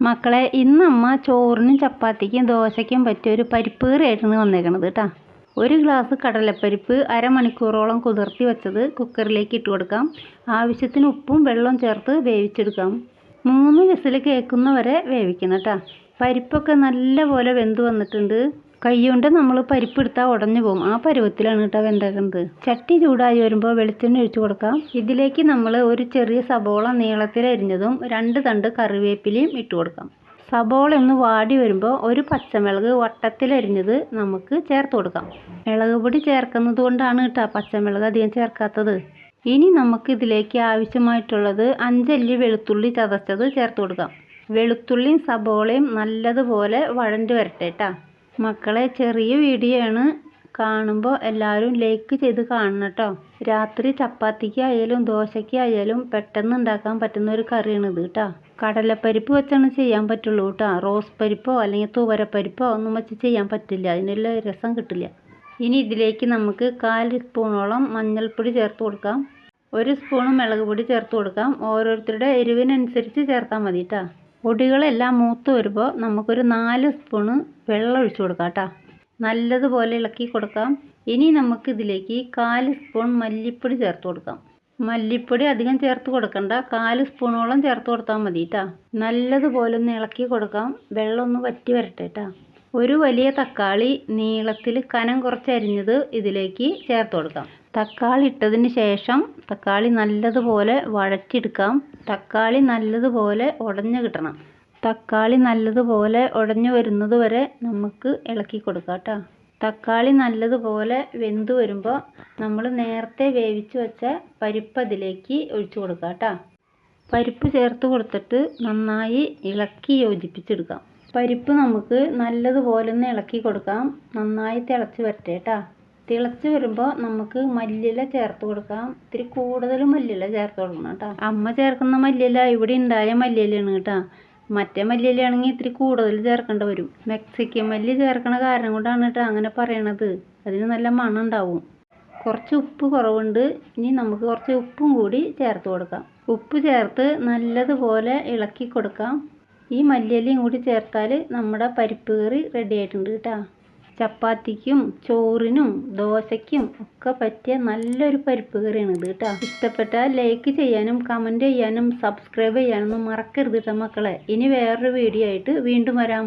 മക്കളെ ഇന്ന് അമ്മ ചോറിനും ചപ്പാത്തിക്കും ദോശയ്ക്കും പറ്റിയ ഒരു പരിപ്പ് കറിയായിട്ടാണ് വന്നേക്കണത് കേട്ടോ. ഒരു ഗ്ലാസ് കടലപ്പരിപ്പ് അരമണിക്കൂറോളം കുതിർത്തി വെച്ചത് കുക്കറിലേക്ക് ഇട്ട് കൊടുക്കാം. ആവശ്യത്തിന് ഉപ്പും വെള്ളവും ചേർത്ത് വേവിച്ചെടുക്കാം. മൂന്ന് വിസിൽ കേൾക്കുന്നവരെ വേവിക്കണം കേട്ടോ. പരിപ്പൊക്കെ നല്ലപോലെ വെന്ത് വന്നിട്ടുണ്ട്. കൈകൊണ്ട് നമ്മൾ പരിപ്പ് എടുത്താൽ ഉടഞ്ഞു പോകും. ആ പരുവത്തിലാണ് കേട്ടോ വെന്തേക്കുന്നത് ചട്ടി ചൂടായി വരുമ്പോൾ വെളിച്ചെണ്ണ ഒഴിച്ചു കൊടുക്കാം. ഇതിലേക്ക് നമ്മൾ ഒരു ചെറിയ സബോള നീളത്തിൽ അരിഞ്ഞതും രണ്ട് തണ്ട് കറിവേപ്പിലയും ഇട്ട് കൊടുക്കാം. സബോള ഒന്ന് വാടി വരുമ്പോൾ ഒരു പച്ചമുളക് വട്ടത്തിലരിഞ്ഞത് നമുക്ക് ചേർത്ത് കൊടുക്കാം. മുളക് പൊടി ചേർക്കുന്നത് കൊണ്ടാണ് കേട്ടോ പച്ചമുളക് അധികം ചേർക്കാത്തത്. ഇനി നമുക്ക് ഇതിലേക്ക് ആവശ്യമായിട്ടുള്ളത് അഞ്ചല്ലി വെളുത്തുള്ളി ചതച്ചത് ചേർത്ത് കൊടുക്കാം. വെളുത്തുള്ളിയും സബോളയും നല്ലതുപോലെ വഴണ്ട് വരട്ടെ കേട്ടോ. മക്കളെ ചെറിയ വീഡിയോ ആണ് കാണുമ്പോൾ എല്ലാവരും ലൈക്ക് ചെയ്ത് കാണണം കേട്ടോ രാത്രി ചപ്പാത്തിക്ക് ആയാലും ദോശയ്ക്ക് ആയാലും പെട്ടെന്ന് ഉണ്ടാക്കാൻ പറ്റുന്ന ഒരു കറിയാണ് ഇത് കേട്ടോ കടലപ്പരിപ്പ് വെച്ചാണ് ചെയ്യാൻ പറ്റുള്ളൂ കേട്ടോ റോസ് പരിപ്പോ അല്ലെങ്കിൽ തൂവരപ്പരിപ്പോ ഒന്നും വെച്ച് ചെയ്യാൻ പറ്റില്ല. അതിനുള്ള രസം കിട്ടില്ല. ഇനി ഇതിലേക്ക് നമുക്ക് കാൽ സ്പൂണോളം മഞ്ഞൾപ്പൊടി ചേർത്ത് കൊടുക്കാം. ഒരു സ്പൂൺ മുളക് പൊടി ചേർത്ത് കൊടുക്കാം. ഓരോരുത്തരുടെ എരിവിനനുസരിച്ച് ചേർത്താൽ മതി കേട്ടോ പൊടികളെല്ലാം മൂത്ത് വരുമ്പോൾ നമുക്കൊരു നാല് സ്പൂണ് വെള്ളം ഒഴിച്ചു കൊടുക്കാം കേട്ടോ. നല്ലതുപോലെ ഇളക്കി കൊടുക്കാം. ഇനി നമുക്ക് ഇതിലേക്ക് കാൽ സ്പൂൺ മല്ലിപ്പൊടി ചേർത്ത് കൊടുക്കാം. മല്ലിപ്പൊടി അധികം ചേർത്ത് കൊടുക്കണ്ട. കാൽ സ്പൂണോളം ചേർത്ത് കൊടുത്താൽ മതി കേട്ടോ. നല്ലതുപോലെ ഒന്ന് ഇളക്കി കൊടുക്കാം. വെള്ളം ഒന്ന് വറ്റി വരട്ടെ കേട്ടോ. ഒരു വലിയ തക്കാളി നീളത്തിൽ കനം കുറച്ച് അരിഞ്ഞത് ഇതിലേക്ക് ചേർത്ത് കൊടുക്കാം. തക്കാളി ഇട്ടതിന് ശേഷം തക്കാളി നല്ലതുപോലെ വഴറ്റിയെടുക്കാം. തക്കാളി നല്ലതുപോലെ ഉടഞ്ഞു കിട്ടണം. തക്കാളി നല്ലതുപോലെ ഉടഞ്ഞു വരുന്നത് വരെ നമുക്ക് ഇളക്കി കൊടുക്കാം കേട്ടോ. തക്കാളി നല്ലതുപോലെ വെന്ത് വരുമ്പോൾ നമ്മൾ നേരത്തെ വേവിച്ച് വെച്ച പരിപ്പ് അതിലേക്ക് ഒഴിച്ചു കൊടുക്കാം കേട്ടോ. പരിപ്പ് ചേർത്ത് കൊടുത്തിട്ട് നന്നായി ഇളക്കി യോജിപ്പിച്ചെടുക്കാം. പരിപ്പ് നമുക്ക് നല്ലതുപോലെ ഒന്ന് ഇളക്കി കൊടുക്കാം. നന്നായി തിളച്ച് വരട്ടെ കേട്ടോ. തിളച്ച് വരുമ്പോൾ നമുക്ക് മല്ലിയില ചേർത്ത് കൊടുക്കാം. ഇത്തിരി കൂടുതൽ മല്ലിയില ചേർത്ത് കൊടുക്കണം കേട്ടോ. അമ്മ ചേർക്കുന്ന മല്ലിയില ഇവിടെ ഉണ്ടായ മല്ലിയിലയാണ് കേട്ടോ. മറ്റേ മല്ലിയിലാണെങ്കിൽ ഇത്തിരി കൂടുതൽ ചേർക്കേണ്ടി വരും. മെക്സിക്കൻ മല്ലി ചേർക്കണ കാരണം കൊണ്ടാണ് കേട്ടോ അങ്ങനെ പറയണത്. അതിന് നല്ല മണം ഉണ്ടാവും. കുറച്ച് ഉപ്പ് കുറവുണ്ട്. ഇനി നമുക്ക് കുറച്ച് ഉപ്പും കൂടി ചേർത്ത് കൊടുക്കാം. ഉപ്പ് ചേർത്ത് നല്ലതുപോലെ ഇളക്കി കൊടുക്കാം. ഈ മല്ലിയിലയും കൂടി ചേർത്താൽ നമ്മുടെ പരിപ്പ് കറി റെഡി ആയിട്ടുണ്ട് കേട്ടോ. ചപ്പാത്തിക്കും ചോറിനും ദോശയ്ക്കും ഒക്കെ പറ്റിയ നല്ലൊരു പരിപ്പ് കറിയാണ് ഇത് കേട്ടോ. ഇഷ്ടപ്പെട്ടാൽ ലൈക്ക് ചെയ്യാനും കമന്റ് ചെയ്യാനും സബ്സ്ക്രൈബ് ചെയ്യാനൊന്നും മറക്കരുത് കേട്ടോ മക്കളെ. ഇനി വേറൊരു വീഡിയോ ആയിട്ട് വീണ്ടും വരാം.